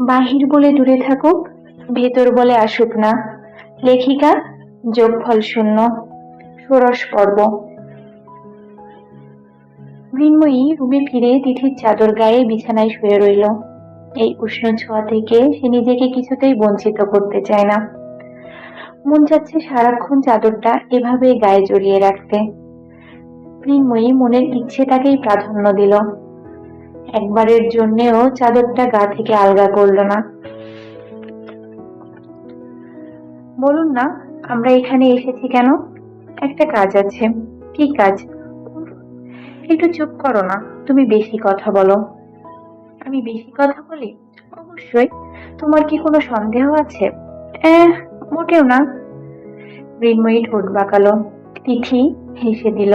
বাহির বলে দূরে থাকুক, ভেতর বলে আসুক না। লেখিকা, যোগফল শূন্য, ষোড়শ পর্ব। মৃন্ময়ী রুমে ফিরে তিথির চাদর গায়ে বিছানায় শুয়ে রইল। এই উষ্ণ ছোঁয়া থেকে সে নিজেকে কিছুতেই বঞ্চিত করতে চায় না। মন যাচ্ছে সারাক্ষণ চাদরটা এভাবে গায়ে জড়িয়ে রাখতে। মৃন্ময়ী মনের ইচ্ছে তাকেই প্রাধান্য দিল। একবারের জন্যেও চাদরটা গা থেকে আলগা করল না। বলুন না, আমরা এখানে এসেছি কেন? একটা কাজ আছে। কি কাজ? একটু চুপ করো না, তুমি বেশি কথা বলো। আমি বেশি কথা বলি? অবশ্যই। তোমার কি কোনো সন্দেহ আছে? মোটেও না। মৃন্ময়ী ঠোঁট বাঁকালো, তিথি হেসে দিল।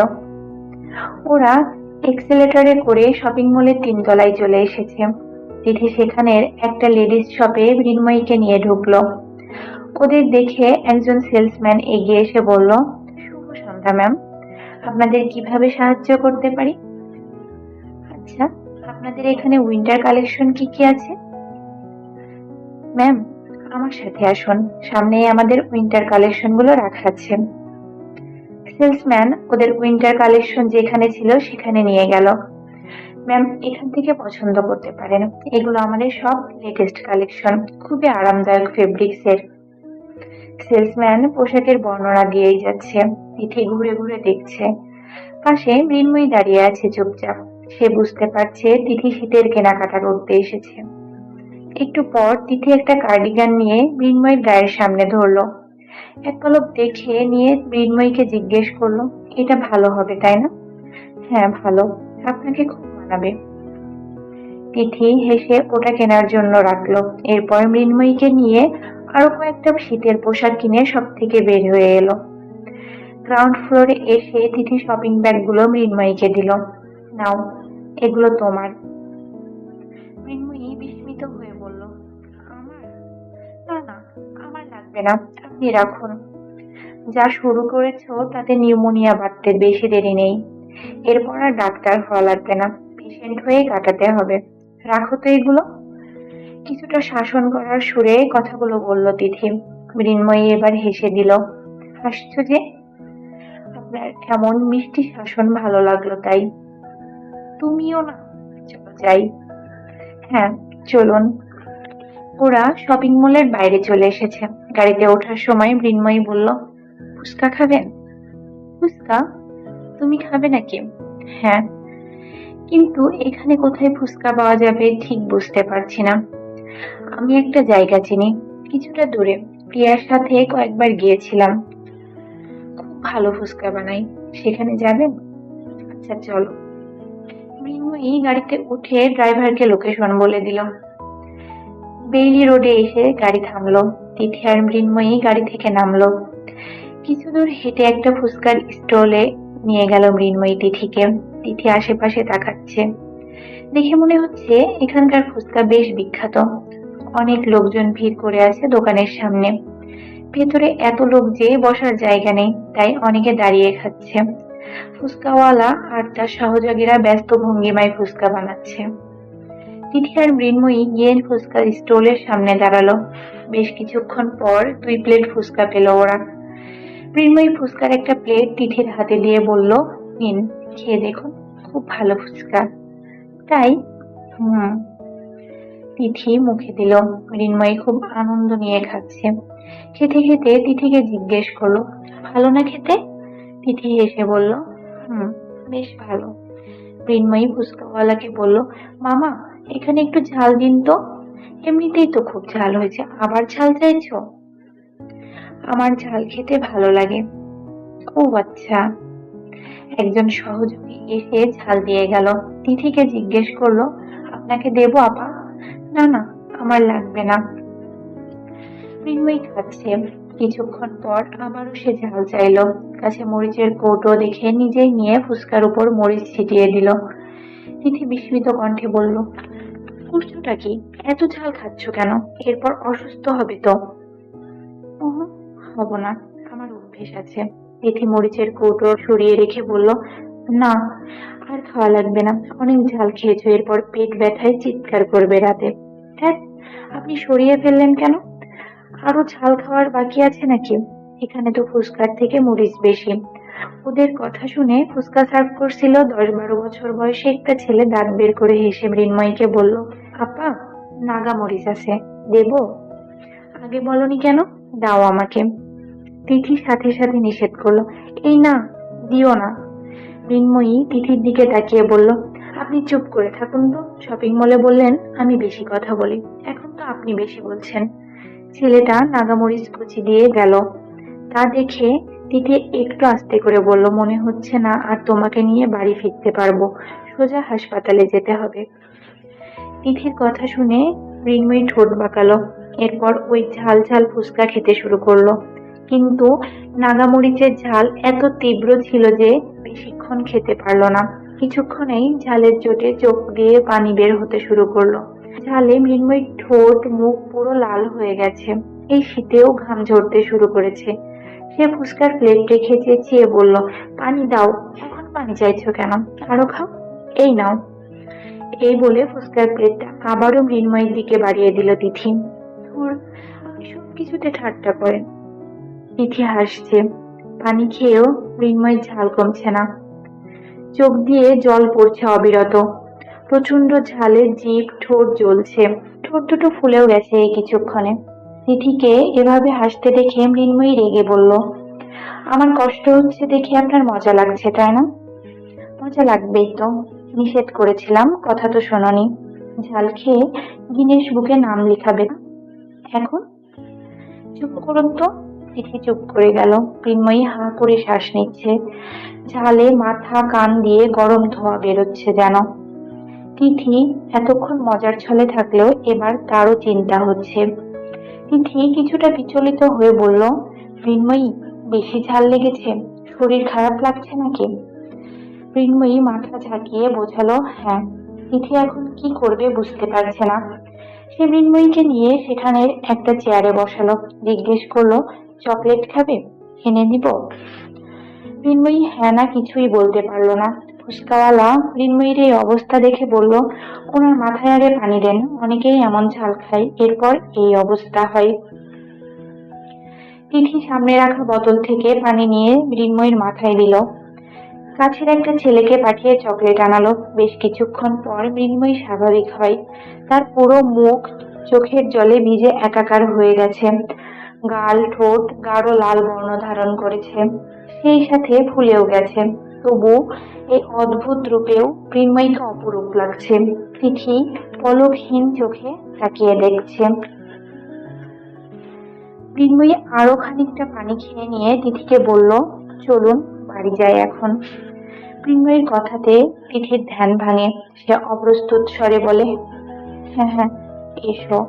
ওরা এক্সেলেটরে করে শপিং মলের তিনতলায় চলে এসেছে। তিথি সেখানের একটা লেডিস শপে মৃন্ময়ীকে নিয়ে ঢুকলো। ওদের দেখে একজন সেলসম্যান এগিয়ে এসে বলল, শুভ সন্ধ্যা ম্যাম আপনাদের কীভাবে সাহায্য করতে পারি? আচ্ছা আপনাদের এখানে উইন্টার কালেকশন কি কি আছে? ম্যাম আমার সাথে আসুন। সামনেই আমাদের উইন্টার কালেকশনগুলো রাখা আছে। সেলসম্যান ওদের উইন্টার কালেকশন যেখানে ছিল সেখানে নিয়ে গেল। ম্যাম, এখান থেকে পছন্দ করতে পারেন। এগুলো আমাদের সব লেটেস্ট কালেকশন। খুবই আরামদায়ক ফেব্রিক্স এর। সেলসম্যান পোশাকের বর্ণনা দিয়েই যাচ্ছে। তিথি ঘুরে ঘুরে দেখছে। পাশে মৃন্ময়ী দাঁড়িয়ে আছে চুপচাপ। সে বুঝতে পারছে তিথি শীতের কেনাকাটা করতে এসেছে। একটু পর তিথি একটা কার্ডিগান নিয়ে মৃন্ময়ীর গায়ের সামনে ধরলো। এক পলক দেখে নিয়ে মৃন্ময়ীকে জিজ্ঞেস করল, এটা ভালো হবে, তাই না? হ্যাঁ ভালো। আপনাকে খুব মানাবে। তিথি হেসে ওটা কেনার জন্য রাখল। এরপর মৃন্ময়ীকে নিয়ে আরও কয়েকটা শীতের পোশাক কিনে সব থেকে বের হয়ে এলো। গ্রাউন্ড ফ্লোরে এসে তিথি শপিং ব্যাগগুলো মৃন্ময়ীকে দিল। নাও, এগুলো তোমার। মৃন্ময়ী বিস্মিত হয়ে বলল, আমার? না না, আমার লাগবে না। আপনি রাখুন। যা শুরু করেছ, তাতে নিউমোনিয়া বাড়তে বেশি দেরি নেই। এরপর আর ডাক্তার হওয়া লাগবে না পেশেন্ট হয়ে কাটাতে হবে। রাখো তো এগুলো। কিছুটা শাসন করার সুরে কথাগুলো বলল তিথি। মৃন্ময়ী এবার হেসে দিল হাসছো যে? আপনার এমন মিষ্টি শাসন ভালো লাগল তাই। তুমিও না, চলো যাই। হ্যাঁ চলুন। ওরা শপিং মলের বাইরে চলে এসেছে। গাড়িতে ওঠার সময় মৃন্ময়ী বলল, ফুচকা খাবেন? ফুচকা? তুমি খাবে নাকি? হ্যাঁ। কিন্তু এখানে কোথায় ফুচকা পাওয়া যাবে ঠিক বুঝতে পারছি না। আমি একটা জায়গা চিনি, কিছুটা দূরে। প্রিয়ার সাথে কয়েকবার গিয়েছিলাম। খুব ভালো ফুচকা বানাই সেখানে যাবেন? আচ্ছা চলো। মৃন্ময়ী গাড়িতে উঠে ড্রাইভারকে লোকেশন বলে দিল। বেইলি রোডে এসে গাড়ি থামলো। তিথি আর মৃন্ময়ী গাড়ি থেকে নামলো। কিছু দূর হেঁটে একটা ফুচকার স্টলে নিয়ে গেল মৃন্ময়ী তিথিকে। তিথি আশেপাশে তাকাচ্ছে। দেখে মনে হচ্ছে এখানকার ফুচকা বেশ বিখ্যাত। অনেক লোকজন ভিড় করে আছে দোকানের সামনে। ভেতরে এত লোক যে বসার জায়গা নেই, তাই অনেকে দাঁড়িয়ে খাচ্ছে। ফুচকাওয়ালা আর তার সহযোগীরা ব্যস্ত ভঙ্গিমায় ফুচকা বানাচ্ছে। তিথি আর মৃন্ময়ী গিয়ে ফুচকার স্টলের সামনে দাঁড়াল। বেশ কিছুক্ষণ পর দুই প্লেট ফুচকা পেল ওরা। মৃন্ময়ী ফুচকার একটা প্লেট তিথির হাতে দিয়ে বলল, নিন, খেয়ে দেখুন, খুব ভালো ফুচকা। তাই? হুম। তিথি মুখে দিল। মৃন্ময়ী খুব আনন্দ নিয়ে খাচ্ছে। খেতে খেতে তিথিকে জিজ্ঞেস করল, ভালো না খেতে? তিথি হেসে বলল, হুম, বেশ ভালো। মৃন্ময়ী ফুচকাওয়ালাকে বলল, মামা এখানে একটু ঝাল দিন তো। এমনিতেই তো খুব ঝাল হয়েছে। আবার ঝাল চাইছো? আমার ঝাল খেতে ভালো লাগে। ও আচ্ছা। একজন সহযোগী এসে ঝাল দিয়ে গেল। তিথিকে জিজ্ঞেস করল, আপনাকে দেবো আপা? না না, আমার লাগবে না। মৃন্ময়ী খাচ্ছে। কিছুক্ষণ পর আবারও সে ঝাল চাইলো। কাছে মরিচের কৌটো দেখে নিজেই নিয়ে ফুসকার উপর মরিচ ছিটিয়ে দিল। তিথি বিস্মিত কণ্ঠে বলল করছোটা কি? এত ঝাল খাচ্ছ কেন? এরপর অসুস্থ হবে তো? হব না। আমার অভ্যেস আছে। তিথি মরিচের কৌটো সরিয়ে রেখে বলল, না, আর খাওয়া লাগবে না। অনেক ঝাল খেয়েছো। এরপর পেট ব্যথায় চিৎকার করবে রাতে। হ্যাঁ আপনি সরিয়ে ফেললেন কেন? আরও ঝাল খাওয়ার বাকি আছে নাকি? এখানে তো ফুচকার থেকে মরিচ বেশি। ওদের কথা শুনে ফুচকা সার্ভ করছিল দশ বারো বছর বয়সে একটা ছেলে দাঁত বের করে হেসে মৃন্ময়ীকে বলল, আপা, নাগা মরিচ আছে, দেবো? আগে বলনি কেন? দাও আমাকে। তিথি সাথে সাথে নিষেধ করল, এই না, দিও না। মৃন্ময়ী তিথির দিকে তাকিয়ে বলল, আপনি চুপ করে থাকুন তো। শপিং মলে বললেন, আমি বেশি কথা বলি, এখন তো আপনি বেশি বলছেন। ছেলেটা নাগামরিচ কুচি দিয়ে গেল। তা দেখে তিথি একটু আস্তে করে বলল, মনে হচ্ছে না আর তোমাকে নিয়ে বাড়ি ফিরতে পারব। সোজা হাসপাতালে যেতে হবে। তিথির কথা শুনে মৃন্ময়ী ঠোঁট বাঁকালো। এরপর ওই ঝাল ঝাল ফুচকা খেতে শুরু করল। কিন্তু নাগামরিচের ঝাল এত তীব্র ছিল যে বেশিক্ষণ খেতে পারল না। কিছুক্ষণেই ঝালের চোটে চোখ দিয়ে পানি বের হতে শুরু করল। ঝালে মৃন্ময়ীর ঠোঁট, মুখ পুরো লাল হয়ে গেছে। এই শীতেও ঘাম ঝরতে শুরু করেছে। সে ফুচকার প্লেট রেখে চেঁচিয়ে বলল, পানি দাও। এখন পানি চাইছো কেন? আরও খাও। এই নাও। এই বলে ফুচকার প্লেটটা আবারও মৃন্ময়ের দিকে বাড়িয়ে দিল তিথি। ধুর আপনি সব কিছুতে ঠাট্টা করেন তিথি হাসছে। পানি খেয়েও মৃন্ময়ের ঝাল কমছে না। চোখ দিয়ে জল পড়ছে অবিরত। প্রচণ্ড ঝালে জিভ ঠোঁট জ্বলছে। ঠোঁট দুটো ফুলেও গেছে এই কিছুক্ষণে। তিথিকে এভাবে হাসতে দেখে মৃন্ময়ী রেগে বলল, আমার কষ্ট হচ্ছে দেখে আপনার মজা লাগছে, তাই না? মজা লাগবেই তো, নিষেধ করেছিলাম, কথা তো শোনোনি। ঝাল খেয়ে গিনেশ বুকে নাম লিখাবে এখন? চুপ করুন তো, তিথি চুপ করে গেল। মৃন্ময়ী হা করে শ্বাস নিচ্ছে। ঝালে মাথা কান দিয়ে গরম ধোঁয়া বেরোচ্ছে যেন। তিথি এতক্ষণ মজার ছলে থাকলেও এবার তারও চিন্তা হচ্ছে। তিথি কিছুটা বিচলিত হয়ে বলল মৃন্ময়ী বেশি ঝাল লেগেছে। শরীর খারাপ লাগছে নাকি? মৃন্ময়ী মাথা ঝাঁকিয়ে বোঝালো হ্যাঁ তিথি এখন কি করবে বুঝতে পারছে না। সে মৃন্ময়ীকে নিয়ে সেখানে একটা চেয়ারে বসালো, জিজ্ঞেস করল, চকলেট খাবে? এনে দিব? মৃন্ময়ী হ্যাঁ না, কিছুই বলতে পারল না। ফুচকাওয়ালা মৃন্ময়ীর এই অবস্থা দেখে বলল ওনার মাথায় আগে পানি দেন, অনেকেই এমন ঝাল খায়, এরপর এই অবস্থা হয়। তিথি সামনে রাখা বোতল থেকে পানি নিয়ে মৃন্ময়ীর মাথায় দিল। কাছের একটা ছেলেকে পাঠিয়ে চকলেট আনালো। বেশ কিছুক্ষণ পর মৃন্ময়ী স্বাভাবিক হয়। তার পুরো মুখ চোখের জলে ভিজে একাকার হয়ে গেছে। গাল, ঠোঁট গাঢ় লাল বর্ণ ধারণ করেছে। সেই সাথে ফুলেও গেছে। তবু এই অদ্ভুত রূপেও মৃন্ময়ীকে অপরূপ লাগছে। তিথি পলকহীন চোখে তাকিয়ে দেখছে। মৃন্ময়ী আরও খানিকটা পানি খেয়ে নিয়ে তিথিকে বলল, চলুন, বাড়ি যাই এখন। মৃন্ময়ীর কথাতে তিথির ধ্যান ভাঙে। সে অপ্রস্তুত স্বরে বলে হ্যাঁ হ্যাঁ এসো।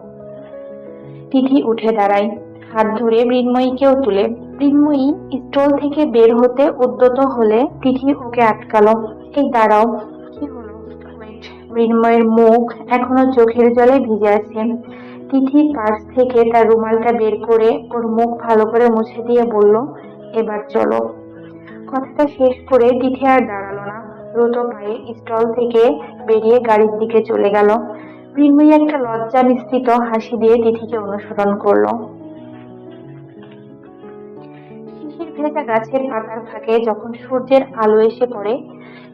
তিথি উঠে দাঁড়ায়। হাত ধরে মৃন্ময়ীকেও তুলে মৃন্ময়ী স্টল থেকে বের হতে উদ্যত হলে তিথি ওকে আটকালো। এই দাঁড়াও, কি হলো? মৃন্ময়ের মুখ এখনও চোখের জলে ভিজে আছে। তিথি পার্স থেকে তার রুমালটা বের করে ওর মুখ ভালো করে মুছে দিয়ে বলল, এবার চলো। কথাটা শেষ করে তিথি আর দাঁড়াল না। দ্রুত পায়ে স্টল থেকে বেরিয়ে গাড়ির দিকে চলে গেল। মৃন্ময়ী একটা লজ্জা মিশ্রিত হাসি দিয়ে তিথিকে অনুসরণ করল। ভেজা গাছের পাতার ফাঁকে যখন সূর্যের আলো এসে পড়ে,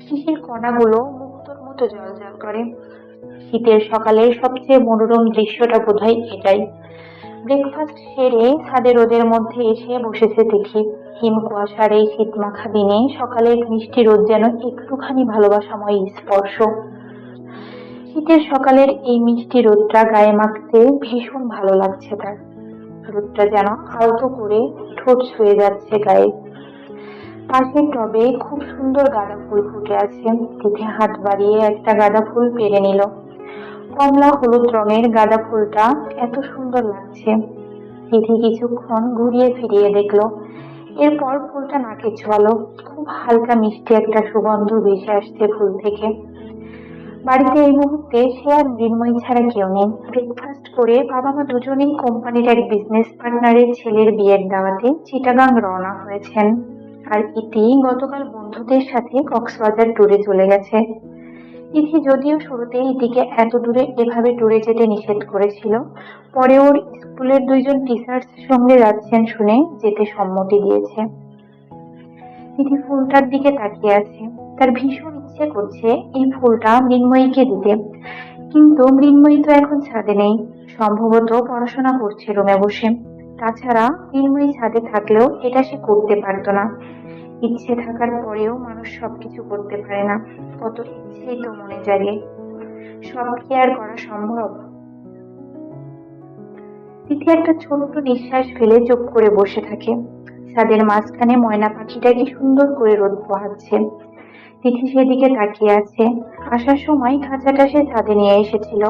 শিশির কণাগুলো মুক্তোর মতো জলজল করে। শীতের সকালের সবচেয়ে মনোরম দৃশ্যটা বোধহয় এটাই। ব্রেকফাস্ট সেরে ছাদে রোদের মধ্যে এসে বসেছে দেখি। হিম কুয়াশার এই শীত মাখা দিনে সকালের মিষ্টি রোদ যেন একটুখানি ভালোবাসাময় স্পর্শ। শীতের সকালের এই মিষ্টি রোদটা গায়ে মাখতে ভীষণ ভালো লাগছে তার। রোদটা যেন আলতো করে ঠোঁট ছুঁয়ে যাচ্ছে গায়ে। পাশের টবে খুব সুন্দর গাঁদা ফুল ফুটে আছে। তিথি হাত বাড়িয়ে একটা গাঁদা ফুল পেরে নিল। কমলা হলুদ রঙের গাঁদা ফুলটা এত সুন্দর লাগছে। তিথি কিছুক্ষণ ঘুরিয়ে ফিরিয়ে দেখল। এরপর ফুলটা নাকে ছোয়ালো। খুব হালকা মিষ্টি একটা সুগন্ধ ভেসে আসছে ফুল থেকে। বাড়িতে এই মুহূর্তে সে আর মৃন্ময়ী ছাড়া কেউ নেই। ব্রেকফাস্ট করে বাবা মা দুজনেই কোম্পানির এক বিজনেস পার্টনারের ছেলের বিয়ের দাওয়াতে চিটাগাং রওনা হয়েছেন। আর ইতি গতকাল বন্ধুদের সাথে কক্সবাজার ট্যুরে চলে গেছে। তিথি যদিও শুরুতে ইতিকে এত দূরে এভাবে ট্যুরে যেতে নিষেধ করেছিল, পরে ওর স্কুলের দুইজন টিচার্স সঙ্গে যাচ্ছেন শুনে যেতে সম্মতি দিয়েছে। তিথি ফুলটার দিকে তাকিয়ে আছে। তার ভীষণ ইচ্ছে করছে এই ফুলটা মৃন্ময়ীকে দিতে। কিন্তু মৃন্ময়ী তো এখন ছাদে নেই। সম্ভবত পড়াশোনা করছে রুমে বসে। তাছাড়া মৃন্ময়ী ছাদে থাকলেও এটা সে করতে পারতো না। ইচ্ছে থাকার পরেও মানুষ সবকিছু করতে পারে না। কত ইচ্ছেই তো মনে জাগে। সব কি আর করা সম্ভব? তিথি একটা ছোট্ট নিঃশ্বাস ফেলে চুপ করে বসে থাকে। ছাদের মাঝখানে ময়না পাখিটা কি সুন্দর করে রোদ পোহাচ্ছে। তিথি সেদিকে তাকিয়ে আছে। আসার সময় খাঁচাটা সে ছাদে নিয়ে এসেছিল।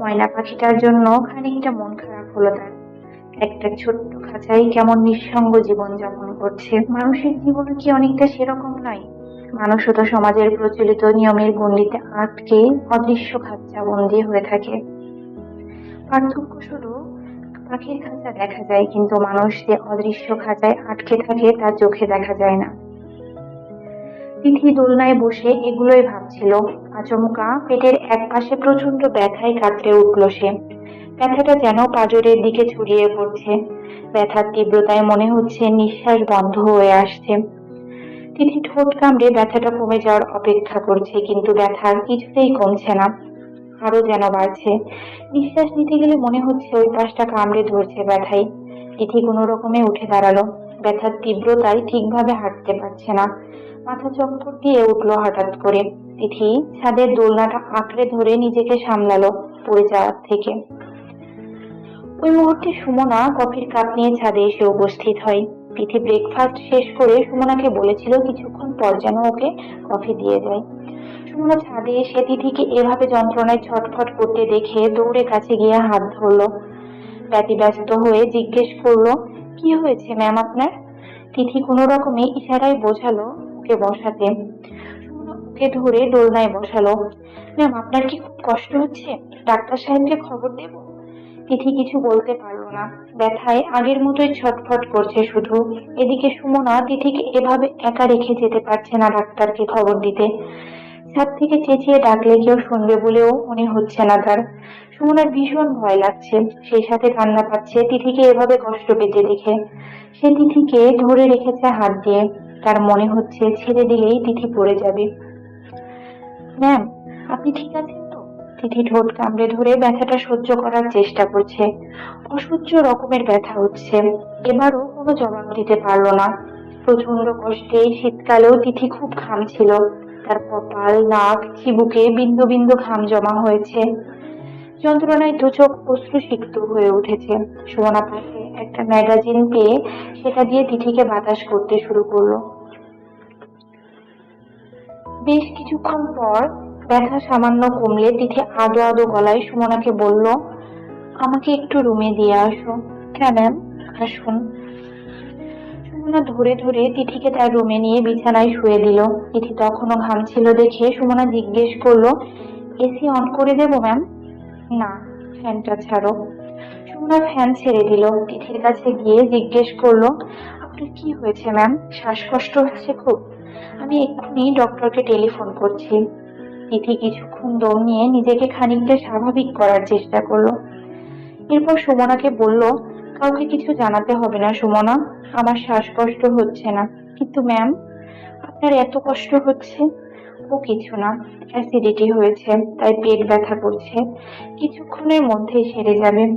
ময়না পাখিটার জন্য খানিকটা মন খারাপ হলো তার। একটা ছোট্ট খাঁচাই কেমন নিঃসঙ্গ জীবন যাপন করছে। মানুষের জীবনে কি অনেকটা সেরকম নয়? মানুষও তো সমাজের প্রচলিত নিয়মের গণ্ডিতে আটকে অদৃশ্য খাঁচা বন্দী হয়ে থাকে। পার্থক্য শুধু পাখির খাঁচা দেখা যায়, কিন্তু মানুষ যে অদৃশ্য খাঁচায় আটকে থাকে, তা চোখে দেখা যায় না। তিথি দোলনায় বসে এগুলোই ভাবছিল। আচমকা পেটের এক পাশে প্রচণ্ড ব্যথায় কাতরে উঠল সে। ব্যথাটা যেন পাজরের দিকে ছড়িয়ে পড়ছে। ব্যথার তীব্রতায় মনে হচ্ছে নিঃশ্বাস বন্ধ হয়ে আসছে। তিথি ঠোঁট কামড়ে ব্যথাটা কমে যাওয়ার অপেক্ষা করছে, কিন্তু ব্যথার কিছুতেই কমছে না। আরও যেন বাড়ছে। নিঃশ্বাস নিতে গেলে মনে হচ্ছে ওই পাশটা কামড়ে ধরছে ব্যথায়। তিথি কোনো রকমে উঠে দাঁড়াল। ব্যথার তীব্রতায় ঠিকভাবে হাঁটতে পারছে না। মাথা চক্কর দিয়ে উঠল হঠাৎ করে। তিথি ছাদের দোলনাটা আঁকড়ে ধরে নিজেকে সামলালো পড়ে যাওয়ার থেকে। ওই মুহূর্তে সুমনা কফির কাপ নিয়ে ছাদে এসে উপস্থিত হয়। তিথি ব্রেকফাস্ট শেষ করে সুমনাকে বলেছিল কিছুক্ষণ পর যেন ওকে কফি দিয়ে যায় সুমনা ছাদে এসে তিথিকে এভাবে যন্ত্রণায় ছটফট করতে দেখে দৌড়ে কাছে গিয়ে হাত ধরলো। ব্যতিব্যস্ত হয়ে জিজ্ঞেস করল, কি হয়েছে ম্যাম আপনার? তিথি কোনো রকমে ইশারায় বোঝালো ওকে বসাতে। ওকে ধরে দোলনায় বসালো। ম্যাম, আপনার কি খুব কষ্ট হচ্ছে? ডাক্তার সাহেবকে খবর দেবো? তিথি কিছু বলতে পারল না। ব্যথায় আগের মতোই ছটফট করছে শুধু। এদিকে সুমনা তিথিকে এভাবে একা রেখে যেতে পারছে না ডাক্তারকে খবর দিতে। ছাদ থেকে চেঁচিয়ে ডাকলে কেউ শুনবে বলেও মনে হচ্ছে না তার। সুমনার ভীষণ ভয় লাগছে। সেই সাথে কান্না পাচ্ছে তিথিকে এভাবে কষ্ট পেতে দেখে। সে তিথিকে ধরে রেখেছে হাত দিয়ে। তার মনে হচ্ছে ছেড়ে দিলেই তিথি পড়ে যাবে। ম্যাম, আপনি ঠিক আছেন তো? তিথি ঠোঁট কামড়ে ধরে ব্যথাটা সহ্য করার চেষ্টা করছে। অসহ্য রকমের ব্যথা হচ্ছে। এবারও কোনো জবাব দিতে পারল না। প্রচণ্ড কষ্টে শীতকালেও তিথি খুব ঘাম ছিল। তার কপাল, নাক, চিবুকে বিন্দু বিন্দু ঘাম জমা হয়েছে। যন্ত্রণায় দু চোখ অশ্রুসিক্ত হয়ে উঠেছে। সুমনা পাশে একটা ম্যাগাজিন পেয়ে সেটা দিয়ে তিথিকে বাতাস করতে শুরু করল। বেশ কিছুক্ষণ পর ব্যথা সামান্য কমলে তিথি আদো আদো গলায় সুমনাকে বলল, আমাকে একটু রুমে দিয়ে আসো। হ্যাঁ ম্যাম? আসুন। সুমনা ধরে ধরে তিথিকে তার রুমে নিয়ে বিছানায় শুয়ে দিল। তিথি তখনও ঘামছিল দেখে সুমনা জিজ্ঞেস করল, এসি অন করে দেবো ম্যাম? না, ফ্যানটা ছাড়ো। সুমনা ফ্যান ছেড়ে দিল। তিথির কাছে গিয়ে জিজ্ঞেস করল, আপনার কি হয়েছে ম্যাম? শ্বাসকষ্ট হচ্ছে খুব? আমি এক্ষুনি ডক্টরকে টেলিফোন করছি। তিথি কিছুক্ষণ দম নিয়ে নিজেকে খানিকটা স্বাভাবিক করার চেষ্টা করল। এরপর সুমনাকে বলল, কাউকে কিছু জানাতে হবে না সুমনা, আমার শ্বাসকষ্ট হচ্ছে না। কিন্তু ম্যাম, আপনার এত কষ্ট হচ্ছে? ও কিছু না, অ্যাসিডিটি হয়েছে, তাই পেট ব্যথা করছে। কিছুক্ষণের মধ্যেই সেরে যাবে।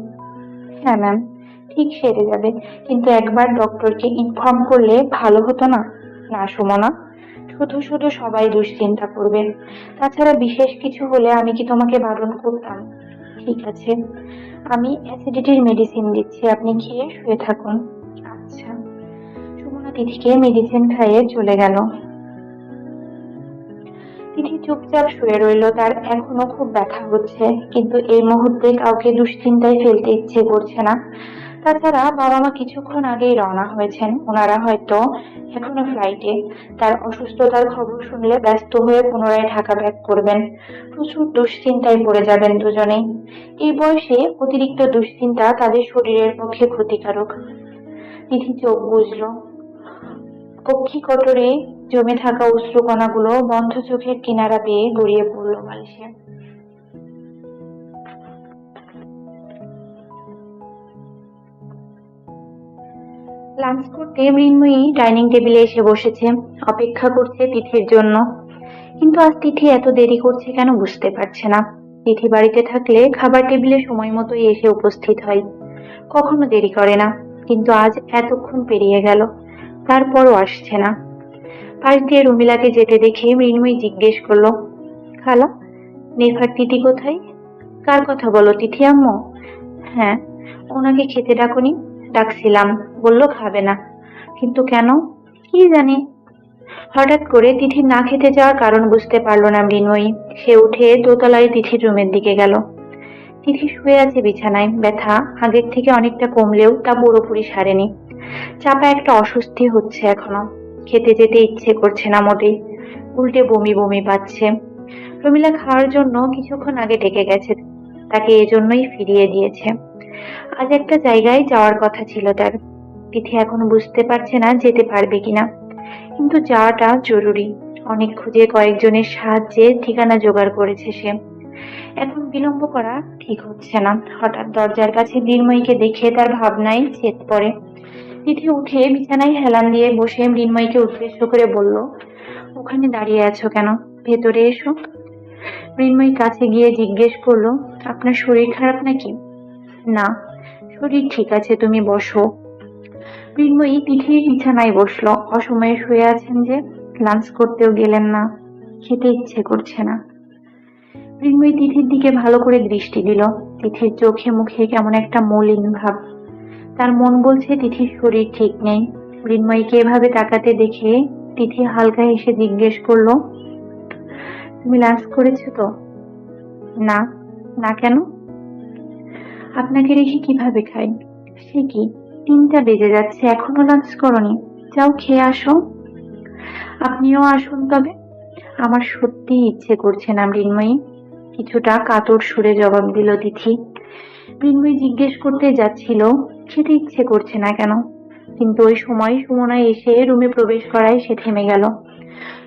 হ্যাঁ ম্যাম, ঠিক সেরে যাবে। কিন্তু একবার ডক্টরকে ইনফর্ম করলে ভালো হতো না। না সুমনা শুধু শুধু সবাই দুশ্চিন্তা করবে তাছাড়া বিশেষ কিছু হলে আমি কি তোমাকে বারণ করতাম? ঠিক আছে। আমি অ্যাসিডিটির মেডিসিন দিচ্ছি, আপনি খেয়ে শুয়ে থাকুন। আচ্ছা। সুমনা তিথিকে মেডিসিন খাইয়ে চলে গেল। তিথি চুপচাপ শুয়ে রইল, তার এখনও খুব ব্যথা হচ্ছে। কিন্তু এই মুহূর্তে কাউকে দুশ্চিন্তায় ফেলতে ইচ্ছে করছে না। তাছাড়া বাবা মা কিছুক্ষণ আগেই রওনা হয়েছেন। ওনারা হয়তো এখনও ফ্লাইটে তার অসুস্থতার খবর শুনলে ব্যস্ত হয়ে পুনরায় ঢাকা ব্যাক করবেন। প্রচুর দুশ্চিন্তায় পড়ে যাবেন দুজনেই। এই বয়সে অতিরিক্ত দুশ্চিন্তা তাদের শরীরের পক্ষে ক্ষতিকারক। তিথি চোখ বুঝলো কক্ষি কটরে জমে থাকা অশ্রুকণাগুলো বন্ধ চোখের কিনারা পেয়ে গড়িয়ে পড়ল বালিশে লাঞ্চ করতে মৃন্ময়ী ডাইনিং টেবিলে এসে বসেছে, অপেক্ষা করছে তিথির জন্য। কিন্তু আজ তিথি এত দেরি করছে কেন বুঝতে পারছে না। তিথি বাড়িতে থাকলে খাবার টেবিলে সময় মতোই এসে উপস্থিত হয়। কখনো দেরি করে না, কিন্তু আজ এতক্ষণ পেরিয়ে গেল, তারপরও আসছে না। পাশ দিয়ে রুমিলাকে যেতে দেখে মৃন্ময়ী জিজ্ঞেস করল, খালা, নেফার তিথি কোথায়? কার কথা বলো তিথি আম্মু? হ্যাঁ ওনাকে খেতে ডাকুনি। ডাকছিলাম। বলল, খাবে না। কিন্তু কেন? কি জানি। হঠাৎ করে তিথির না খেতে যাওয়ার কারণ বুঝতে পারল না মৃন্ময়ী সে উঠে দোতলায় তিথির রুমের দিকে গেল। তিথি শুয়ে আছে বিছানায়। ব্যথা আগের থেকে অনেকটা কমলেও তা পুরোপুরি সারেনি। চাপা একটা অস্বস্তি হচ্ছে এখনও। খেতে যেতে ইচ্ছে করছে না মোটেই। উল্টে বমি বমি পাচ্ছে। রমিলা খাওয়ার জন্য কিছুক্ষণ আগে ডেকে গেছে। তাকে এজন্যই ফিরিয়ে দিয়েছে। আজ একটা জায়গায় যাওয়ার কথা ছিল তার। তিথি এখনও বুঝতে পারছে না যেতে পারবে কিনা। কিন্তু যাওয়াটা জরুরি। অনেক খুঁজে কয়েকজনের সাহায্যে ঠিকানা জোগাড় করেছে সে। এখন বিলম্ব করা ঠিক হচ্ছে না। হঠাৎ দরজার কাছে মৃন্ময়ীকে দেখে তার ভাবনায় ছেদ পড়ে। তিথি উঠে বিছানায় হেলান দিয়ে বসে মৃন্ময়ীকে উদ্দেশ্য করে বলল, ওখানে দাঁড়িয়ে আছো কেন? ভেতরে এসো। মৃন্ময়ী কাছে গিয়ে জিজ্ঞেস করল, আপনার শরীর খারাপ নাকি? না। শরীর ঠিক আছে, তুমি বসো। মৃন্ময়ী তিথির বিছানায় বসল। অসময়ে শুয়ে আছেন যে, লাঞ্চ করতেও গেলেন না। খেতে ইচ্ছে করছে না। মৃন্ময়ী তিথির দিকে ভালো করে দৃষ্টি দিল। তিথির চোখে মুখে কেমন একটা মলিন ভাব। তার মন বলছে, তিথির শরীর ঠিক নেই। মৃন্ময়ীকে এভাবে তাকাতে দেখে তিথি হালকা হেসে জিজ্ঞেস করল, তুমি লাঞ্চ করেছ তো? না। না কেন? আপনাকে রেখে কীভাবে খাই? সে কি? তিনটা বেজে যাচ্ছে, এখনও লাঞ্চ করনি। যাও খেয়ে আসো। আপনিও আসুন তবে। আমার সত্যি ইচ্ছে করছে না, মৃন্ময়ী। কিছুটা কাতর সুরে জবাব দিল তিথি। মৃন্ময়ী জিজ্ঞেস করতে যাচ্ছিল, খেতে ইচ্ছে করছে না কেন? কিন্তু ওই সময় সুমনা এসে রুমে প্রবেশ করায় সে থেমে গেল।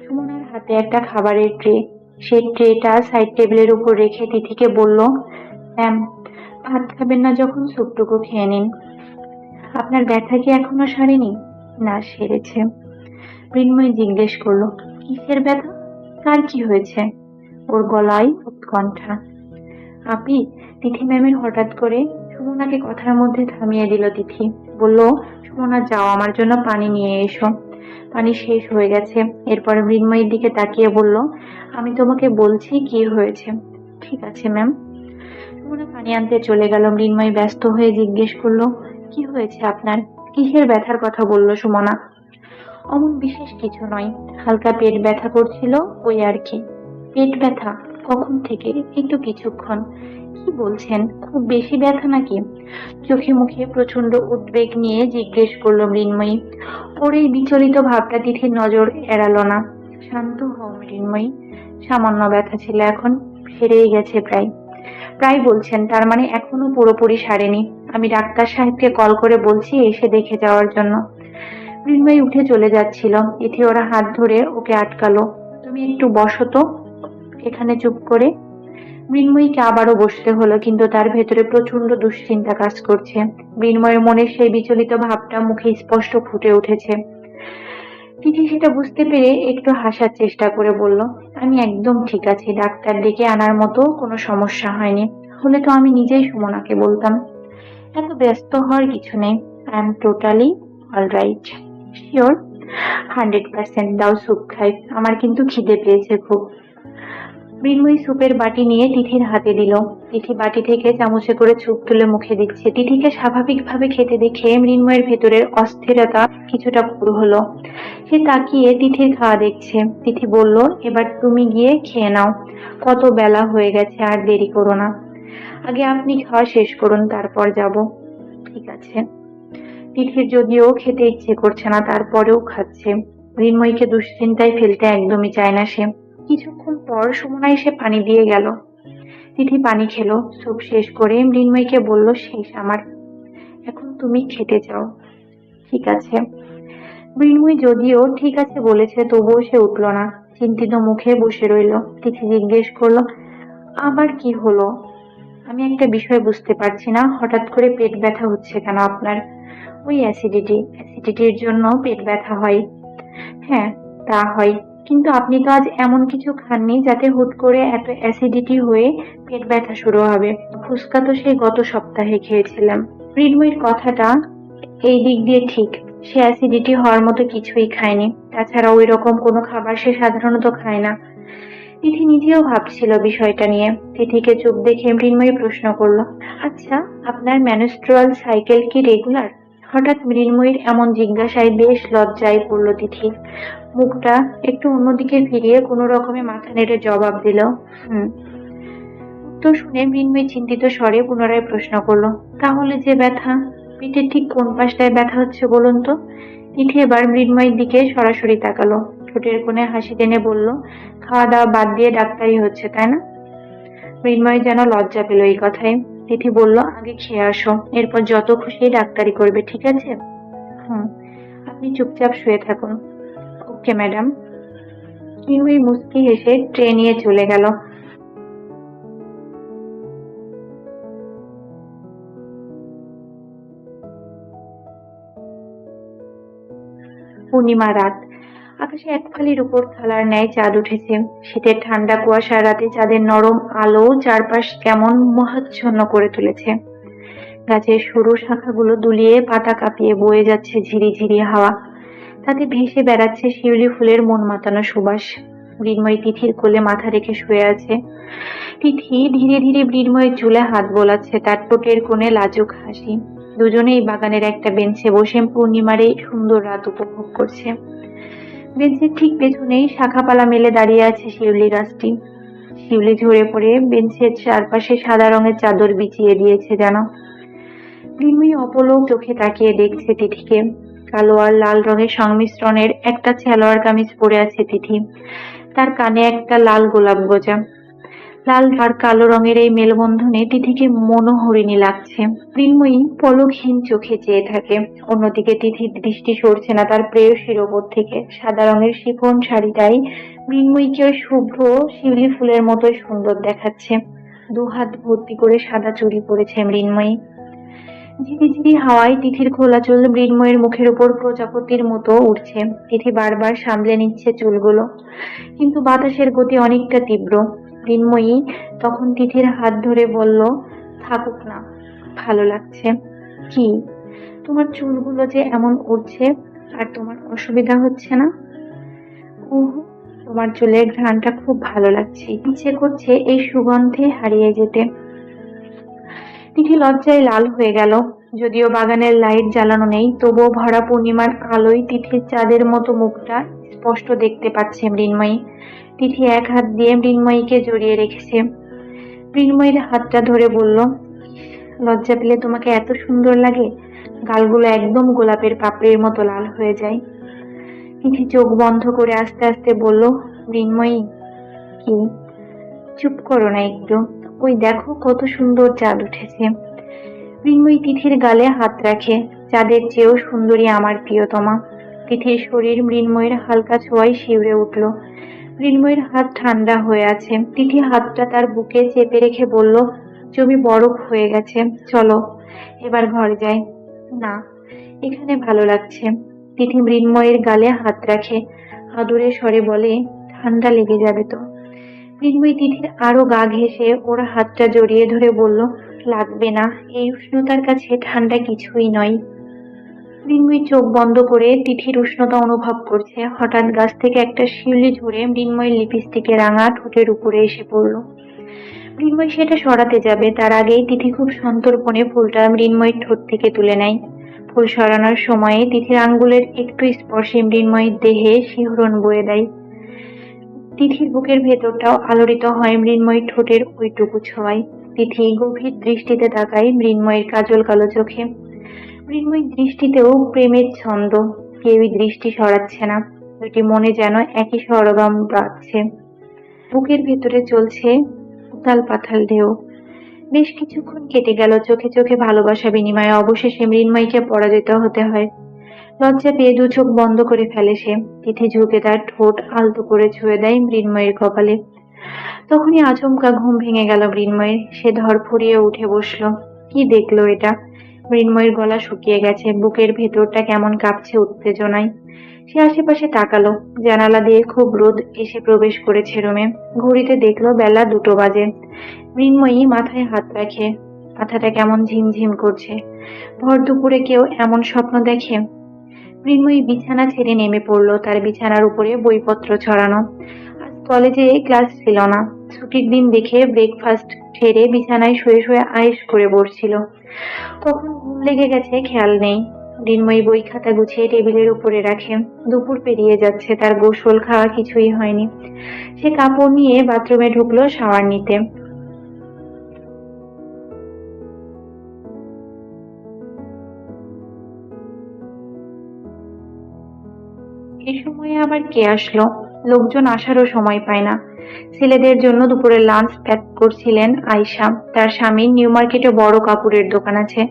সুমনার হাতে একটা খাবারের ট্রে। সেই ট্রেটা সাইড টেবিলের উপর রেখে তিথিকে বলল, ম্যাম ভাত খাবেন না যখন স্যুপটুকু খেয়ে নিন। আপনার ব্যথা কি এখনও সারেনি? না, সেরেছে। মৃন্ময়ী জিজ্ঞেস করল, কিসের ব্যথা? কার কি হয়েছে? ওর গলায় উৎকণ্ঠা। আপি, তিথি ম্যামের হঠাৎ করে সুমনাকে কথার মধ্যে থামিয়ে দিল তিথি। বলল, সুমনা, যাও, আমার জন্য পানি নিয়ে এসো। পানি শেষ হয়ে গেছে। এরপর মৃন্ময়ীর দিকে তাকিয়ে বলল, আমি তোমাকে বলছি কি হয়েছে। ঠিক আছে, ম্যাম। সুমনা পানি আনতে চলে গেল মৃন্ময়ী ব্যস্ত হয়ে জিজ্ঞেস করল, কি হয়েছে আপনার? কিসের ব্যথার কথা বলল সুমনা? অমন বিশেষ কিছু নয়। হালকা পেট ব্যথা করছিল ওই আর কি। পেট ব্যথা? কখন থেকে? একটু কিছুক্ষণ। কি বলছেন? খুব বেশি ব্যথা নাকি? চোখে মুখে প্রচণ্ড উদ্বেগ নিয়ে জিজ্ঞেস করল মৃন্ময়ী ওর এই বিচলিত ভাবটা তিথির নজর এড়ালো না। শান্ত হও মৃন্ময়ী সামান্য ব্যথা ছিল এখন, সেরেই গেছে প্রায়। প্রায় বলছেন, তার মানে এখনও পুরোপুরি সারেনি। আমি ডাক্তার সাহেবকে কল করে বলছি এসে দেখে যাওয়ার জন্য। মৃন্ময়ী উঠে চলে যাচ্ছিল। এতে ওরা হাত ধরে ওকে আটকালো। তুমি একটু বসো তো, এখানে চুপ করে। মৃন্ময়ীকে আবারও বসতে হলো, কিন্তু তার ভেতরে প্রচণ্ড দুশ্চিন্তা কাজ করছে। মৃন্ময়ের মনে সেই বিচলিত ভাবটা মুখে স্পষ্ট ফুটে উঠেছে। তিথি সেটা বুঝতে পেরে একটু হাসার চেষ্টা করে বলল, আমি একদম ঠিক আছি, ডাক্তার ডেকে আনার মতো কোনো সমস্যা হয়নি। হলে তো আমি নিজেই সুমনাকে বলতাম। এত ব্যস্ত হওয়ার কিছু নেই। I am totally all right sure hundred percent দাও সুপ খাই। আমার কিন্তু খিদে পেয়েছে খুব। মৃন্ময়ী স্যুপের বাটি নিয়ে তিথির হাতে দিল। তিথি বাটি থেকে চামচে করে চুপ তুলে মুখে দিচ্ছে। তিথিকে স্বাভাবিকভাবে খেতে দেখে মৃন্ময়ের ভেতরের অস্থিরতা কিছুটা পুরো হলো। সে তাকিয়ে তিথির খাওয়া দেখছে। তিথি বলল, এবার তুমি গিয়ে খেয়ে নাও। কত বেলা হয়ে গেছে, আর দেরি করো না। আগে আপনি খাওয়া শেষ করুন, তারপর যাব। ঠিক আছে। তিথির যদিও খেতে ইচ্ছে করছে না, তারপরেও খাচ্ছে। মৃন্ময়ীকে দুশ্চিন্তায় ফেলতে একদমই চায় না সে। কিছুক্ষণ পর সুমনা এসে পানি দিয়ে গেল। তিথি পানি খেলো সব শেষ করে মৃন্ময়ীকে বলল, শেষ আমার। এখন তুমি খেতে যাও ঠিক আছে মৃন্ময়ী যদিও ঠিক আছে বলেছে, তবুও সে উঠল না। চিন্তিত মুখে বসে রইল। তিথি জিজ্ঞেস করল, আবার কি হলো? আমি একটা বিষয় বুঝতে পারছি না। হঠাৎ করে পেট ব্যথা হচ্ছে কেন আপনার? ওই অ্যাসিডিটি অ্যাসিডিটির জন্য পেট ব্যথা হয়। হ্যাঁ তা হয়। কিন্তু আপনি তো আজ এমন কিছু খাননি যাতে হুট করে এত অ্যাসিডিটি হয়ে পেট ব্যথা শুরু হবে। ফুচকা তো সেই গত সপ্তাহে খেয়েছিলাম। মৃন্ময়ীর কথাটা এই দিক দিয়ে ঠিক। সে অ্যাসিডিটি হওয়ার মতো কিছুই খায়নি। তাছাড়া ওই রকম কোনো খাবার সে সাধারণত খায় না। তিথি নিজেও ভাবছিল বিষয়টা নিয়ে। তিথিকে চুপ দেখে মৃন্ময়ী প্রশ্ন করল আচ্ছা আপনার ম্যানস্ট্রুয়াল সাইকেল কি রেগুলার হঠাৎ মৃন্ময়ীর এমন জিজ্ঞাসায় বেশ লজ্জায় পড়ল তিথি। মুখটা একটু অন্যদিকে ফিরিয়ে কোনো রকমে মাথা নেড়ে জবাব দিল, হুম। উত্তর শুনে মৃন্ময়ী চিন্তিত স্বরে পুনরায় প্রশ্ন করল, তাহলে যে ব্যথা? পেটের ঠিক কোন পাশটায় ব্যথা হচ্ছে বলুন তো? তিথি এবার মৃন্ময়ের দিকে সরাসরি তাকালো, ঠোঁটের কোণে হাসি টেনে বলল, খাওয়া দাওয়া বাদ দিয়ে ডাক্তারি হচ্ছে, তাই না? মৃন্ময় যেন লজ্জা পেল এই কথায়। তিথি বলল, আগে খেয়ে আসো, এরপর যত খুশি ডাক্তারি করবে, ঠিক আছে? হুম। আপনি চুপচাপ শুয়ে থাকুন। ওকে, ম্যাডাম। মৃন্ময়ী মুস্কি হেসে ট্রে নিয়ে চলে গেল। পূর্ণিমা রাত। আকাশে এক ফালির উপর থালার ন্যায় চাঁদ উঠেছে। শীতের ঠান্ডা কুয়াশা রাতে চাঁদের নরম আলো চারপাশ কেমন মহাচ্ছন্ন করে তুলেছে। গাছের সরু শাখাগুলো দুলিয়ে পাতা কাঁপিয়ে বয়ে যাচ্ছে ঝিরিঝিরি হাওয়া। তাতে ভেসে বেড়াচ্ছে শিউলি ফুলের মন মাতানো সুবাস। মৃন্ময়ী তিথির কোলে মাথা রেখে শুয়ে আছে। তিথি ধীরে ধীরে মৃন্ময়ের চুলে হাত বোলাচ্ছে, তার টোটের কোণে লাজুক হাসি। দুজনেই বাগানের একটা বেঞ্চে বসে পূর্ণিমার এই সুন্দর রাত উপভোগ করছে। বেঞ্চের ঠিক পেছনেই শাখাপালা মেলে দাঁড়িয়ে আছে শিউলি গাছটি। শিউলি ঝরে পড়ে বেঞ্চের চারপাশে সাদা রঙের চাদর বিছিয়ে দিয়েছে যেন। মৃন্ময়ী অপলক চোখে তাকিয়ে দেখছে তিথিকে। কালো আর লাল রঙের সংমিশ্রণের একটা সালোয়ার কামিজ পরে আছে তিথি। তার কানে একটা লাল গোলাপ গোজা। লাল আর কালো রঙের এই মেলবন্ধনে তিথিকে মনোহরিণী লাগছে। মৃন্ময়ী পলকহীন চোখে চেয়ে থাকে। অন্যদিকে তিথির দৃষ্টি সরছে না তার প্রেয়সীর ওপর থেকে। সাদা রঙের শিফন শাড়িটাই মৃন্ময়ীকে শুভ্র শিউলি ফুলের মতোই সুন্দর দেখাচ্ছে। দুহাত ভর্তি করে সাদা চুরি পরেছে মৃন্ময়ী ঝিরিঝিরি হাওয়ায় তিথির খোলা চুল মৃন্ময়ের মুখের উপর প্রজাপতির মতো উঠছে। তিথি বারবার সামলে নিচ্ছে চুলগুলো। কিন্তু বাতাসের গতি অনেকটা তীব্র। মৃন্ময়ী তখন তিথির হাত ধরে বলল, থাকুক না, ভালো লাগছে। কি? তোমার চুলগুলো যে এমন উঠছে আর তোমার অসুবিধা হচ্ছে না? তোমার চুলের ঘ্রাণটা খুব ভালো লাগছে। ইচ্ছে করছে এই সুগন্ধে হারিয়ে যেতে। তিথি লজ্জায় লাল হয়ে গেল। যদিও বাগানের লাইট জ্বালানো নেই, তবুও ভরা পূর্ণিমার আলোয় তিথির চাঁদের মতো মুখটা স্পষ্ট দেখতে পাচ্ছে মৃন্ময়ী। তিথি এক হাত দিয়ে মৃন্ময়ীকে জড়িয়ে রেখেছে। মৃন্ময়ীর হাতটা ধরে বলল, লজ্জা পেলে তোমাকে এত সুন্দর লাগে, গালগুলো একদম গোলাপের পাপড়ির মতো লাল হয়ে যায়। তিথি চোখ বন্ধ করে আস্তে আস্তে বলল, মৃন্ময়ী, কি? চুপ করো না একটু। ওই দেখো কত সুন্দর চাঁদ উঠেছে। মৃন্ময়ী তিথির গালে হাত রাখে, চাঁদের চেয়েও সুন্দরী আমার প্রিয়তমা। তিথির শরীর মৃন্ময়ের হালকা ছোঁয়ায় শিউরে উঠল। মৃন্ময়ের হাত ঠান্ডা হয়ে আছে। তিথি হাতটা তার বুকে চেপে রেখে বলল, জমি বরফ হয়ে গেছে, চলো, এবার ঘরে যাই। না, এখানে ভালো লাগছে। তিথি মৃন্ময়ের গালে হাত রাখে। আদুরে স্বরে বলে, ঠান্ডা লেগে যাবে তো। মৃন্ময়ী তিথির আরও গা ঘেঁষে ওর হাতটা জড়িয়ে ধরে বলল, লাগবে না, এই উষ্ণতার কাছে ঠান্ডা কিছুই নয়। মৃন্ময়ী চোখ বন্ধ করে তিথির উষ্ণতা অনুভব করছে। হঠাৎ গাছ থেকে একটা শিউলি ঝরে মৃন্ময়ের লিপস্টিকে রাঙা ঠোঁটের উপরে এসে পড়ল। মৃন্ময় সেটা সরাতে যাবে, তার আগেই তিথি খুব সন্তর্পণে ফুলটা মৃন্ময়ের ঠোঁট থেকে তুলে নেয়। ফুল সরানোর সময়ে তিথির আঙ্গুলের একটু স্পর্শে মৃন্ময়ের দেহে শিহরণ বয়ে দেয়। তিথির বুকের ভেতরটাও আলোড়িত হয় মৃন্ময়ের ঠোঁটের ওইটুকু ছোঁয়ায়। তিথি গভীর দৃষ্টিতে তাকায় মৃন্ময়ের কাজল কালো চোখে। মৃন্ময়ের দৃষ্টিতেও প্রেমের ছন্দ। কেউই দৃষ্টি সরাচ্ছে না। দুটি মনে যেন একই সরগম বাজছে বুকের ভেতরে চলছে উতাল পাথাল ঢেউ। বেশ কিছুক্ষণ কেটে গেল চোখে চোখে ভালোবাসা বিনিময়ে। অবশেষে মৃন্ময়ীকে পরাজিত হতে হয়। লজ্জা পেয়ে দু চোখ বন্ধ করে ফেলে সে। তিথি ঝুঁকে তার ঠোঁট আলতো করে ছুঁয়ে দেয় মৃন্ময়ের কপালে। তখনই আচমকা ঘুম ভেঙে গেল মৃন্ময়ের। সে ধর ফুরিয়ে উঠে বসল। কি দেখল এটা? মৃন্ময়ের গলা শুকিয়ে গেছে। বুকের ভেতরটা কেমন কাঁপছে উত্তেজনায়। সে আশেপাশে তাকালো। জানালা দিয়ে খুব রোদ এসে প্রবেশ করেছে রুমে। ঘড়িতে দেখল বেলা দুটো বাজে। মৃন্ময়ী মাথায় হাত রাখে। মাথাটা কেমন ঝিমঝিম করছে। ভর দুপুরে কেউ এমন স্বপ্ন দেখে? মৃন্ময়ী বিছানা ছেড়ে নেমে পড়ল তার বিছানার উপরে বইপত্র ছড়ানো। আজ কলেজে ক্লাস ছিল না। ছুটির দিন দেখে ব্রেকফাস্ট ছেড়ে বিছানায় শুয়ে শুয়ে আয়েশ করে বসছিল। কখন ঘুম লেগে গেছে, খেয়াল নেই। মৃন্ময়ী বই খাতা গুছিয়ে টেবিলের উপরে রাখে। দুপুর পেরিয়ে যাচ্ছে, তার গোসল খাওয়া কিছুই হয়নি। সে কাপড় নিয়ে বাথরুমে ঢুকলো শাওয়ার নিতে। সময়ে আবার কে আসলো? লোকজন আসারও সময় পায় না। ছেলেদের জন্য দুপুরে লাঞ্চ প্যাক করছিলেন আয়শা। তার স্বামীর নিউ মার্কেটে বড় কাপড়ের দোকান আছে।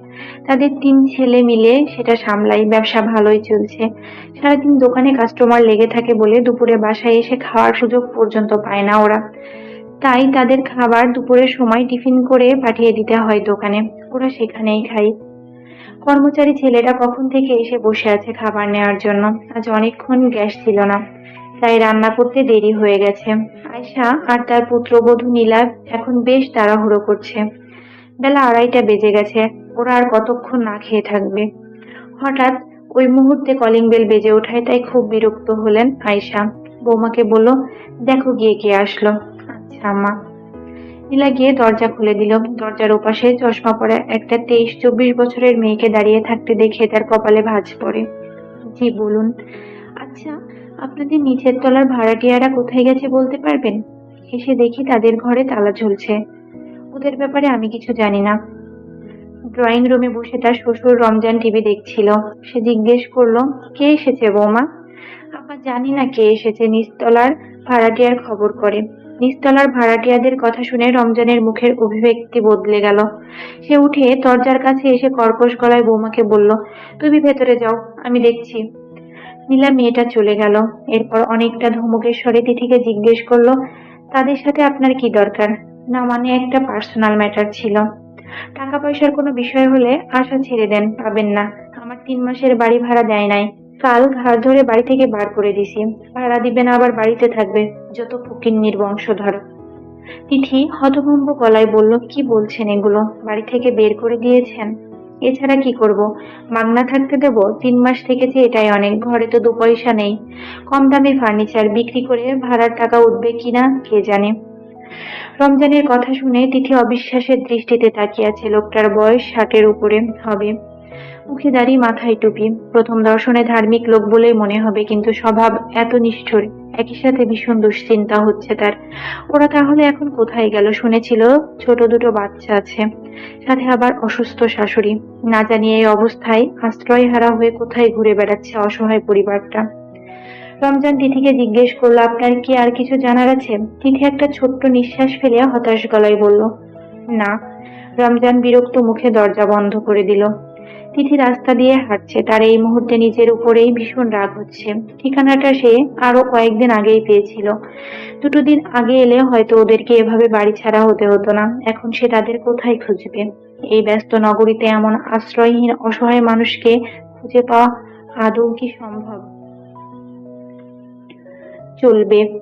তাদের তিন ছেলে মিলে সেটা সামলাই। ব্যবসা ভালোই চলছে। সারাদিন দোকানে কাস্টমার লেগে থাকে বলে দুপুরে বাসায় এসে খাওয়ার সুযোগ পর্যন্ত পায় না ওরা। তাই তাদের খাবার দুপুরের সময় টিফিন করে পাঠিয়ে দিতে হয় দোকানে। ওরা সেখানেই খায়। কর্মচারী ছেলেটা কখন থেকে এসে বসে আছে খাবার নেওয়ার জন্য? আজ অনেকক্ষণ গ্যাস ছিল না, তাই রান্না করতে দেরি হয়ে গেছে। আয়শা আর তার পুত্রবধূ নীলা এখন বেশ তাড়াহুড়ো করছে। বেলা আড়াইটা বেজে গেছে, ওরা আর কতক্ষণ না খেয়ে থাকবে? হঠাৎ ওই মুহূর্তে কলিং বেল বেজে ওঠায়, তাই খুব বিরক্ত হলেন আয়শা। বৌমাকে বলল, দেখো গিয়ে কে আসলো। আচ্ছা মা। নীলা গিয়ে দরজা খুলে দিল। দরজার ওপাশে চশমা পরা একটা তেইশ চব্বিশ বছরের মেয়েকে দাঁড়িয়ে থাকতে দেখে তার কপালে ভাঁজ পড়ে। জি, বলুন। আচ্ছা আপনাদের নিচের তলার ভাড়াটিয়ারা কোথায় গেছে বলতে পারবেন? এসে দেখি তাদের ঘরে তালা ঝুলছে। ওদের ব্যাপারে আমি কিছু জানি না। ড্রয়িং রুমে বসে তার শ্বশুর রমজান টিভি দেখছিল। সে জিজ্ঞেস করল, কে এসেছে বৌমা? আবার জানি না কে এসেছে। নিচতলার ভাড়াটিয়ার খবর করে। নিচতলার ভাড়াটিয়াদের কথা শুনে রমজানের মুখের অভিব্যক্তি বদলে গেল। সে উঠে দরজার কাছে এসে কর্কশ গলায় বৌমাকে বলল, তুমি ভেতরে যাও, আমি দেখছি। নীলা মেয়েটা চলে গেল। এরপর অনেকটা ধমকের স্বরে তিথিকে জিজ্ঞেস করল, তাদের সাথে আপনার কি দরকার? না মানে একটা পার্সোনাল ম্যাটার ছিল। টাকা পয়সার কোনো বিষয় হলে আশা ছেড়ে দেন, পাবেন না। আমার তিন মাসের বাড়ি ভাড়া দেয় নাই। কাল ঘাড় ধরে বাড়ি থেকে বার করে দিছি। ভাড়া দিবে না, আবার বাড়িতে থাকবে। যত ফকিন্নির বংশধর তিথি হতভম্ব গলায় বলল, কি বলছেন এগুলো? বাড়ি থেকে বের করে দিয়েছেন? এছাড়া কি করব? মাগনা থাকতে দেব? তিন মাস থেকেছে এটাই অনেক। ঘরে তো দু পয়সা নেই। কম দামে ফার্নিচার বিক্রি করে ভাড়ার টাকা উঠবে কিনা, কে জানে? রমজানের কথা শুনে তিথি অবিশ্বাসের দৃষ্টিতে তাকিয়ে আছে। লোকটার বয়স ষাটের উপরে। হবে। মুখে দাড়ি, মাথায় টুপি। প্রথম দর্শনে ধার্মিক লোক বলেই মনে হবে, কিন্তু স্বভাব এত নিষ্ঠুর। একই সাথে ভীষণ দুশ্চিন্তা হচ্ছে তার। ওরা তাহলে এখন কোথায় গেল শুনেছিল? ছোট দুটো বাচ্চা আছে। সাথে আবার অসুস্থ শাশুড়ি। না জানিয়ে এই অবস্থায় আশ্রয় হারা হয়ে কোথায় ঘুরে বেড়াচ্ছে অসহায় পরিবারটা। রমজান তিথিকে জিজ্ঞেস করল, আপনার কি আর কিছু জানার আছে? তিথি একটা ছোট্ট নিঃশ্বাস ফেলে হতাশ গলায় বলল, না। রমজান বিরক্ত মুখে দরজা বন্ধ করে দিল। তিথি রাস্তা দিয়ে হাঁটছে। তার এই মুহূর্তে নিজের উপরেই ভীষণ রাগ হচ্ছে। ঠিকানাটা সে আরও কয়েকদিন আগেই পেয়েছিল। দুটো দিন আগে এলে হয়তো ওদেরকে এভাবে বাড়ি ছাড়া হতে হতো না। এখন সে তাদের কোথায় খুঁজবে এই ব্যস্ত নগরীতে এমন আশ্রয়হীন, অসহায় মানুষকে খুঁজে পাওয়া আদৌ কি সম্ভব? চলবে।